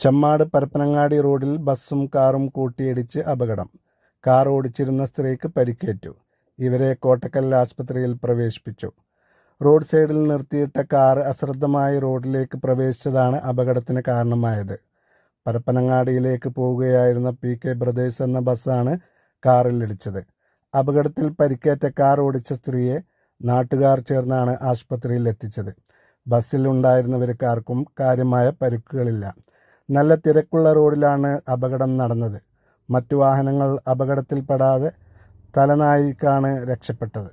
ചെമ്മാട് പരപ്പനങ്ങാടി റോഡിൽ ബസ്സും കാറും കൂട്ടിയിടിച്ച് അപകടം. കാർ ഓടിച്ചിരുന്ന സ്ത്രീക്ക് പരിക്കേറ്റു. ഇവരെ കോട്ടക്കൽ ആശുപത്രിയിൽ പ്രവേശിപ്പിച്ചു. റോഡ് സൈഡിൽ നിർത്തിയിട്ട കാർ അശ്രദ്ധമായി റോഡിലേക്ക് പ്രവേശിച്ചതാണ് അപകടത്തിന് കാരണമായത്. പരപ്പനങ്ങാടിയിലേക്ക് പോവുകയായിരുന്ന പി കെ ബ്രദേഴ്സ് എന്ന ബസ്സാണ് കാറിൽ ഇടിച്ചത്. അപകടത്തിൽ പരിക്കേറ്റ കാർ ഓടിച്ച സ്ത്രീയെ നാട്ടുകാർ ചേർന്നാണ് ആശുപത്രിയിൽ എത്തിച്ചത്. ബസ്സിൽ ഉണ്ടായിരുന്നവർക്കാർക്കും കാര്യമായ പരിക്കുകളില്ല. നല്ല തിരക്കുള്ള റോഡിലാണ് അപകടം നടന്നത്. മറ്റു വാഹനങ്ങൾ അപകടത്തിൽപ്പെടാതെ തലനായിക്കാണ് രക്ഷപ്പെട്ടത്.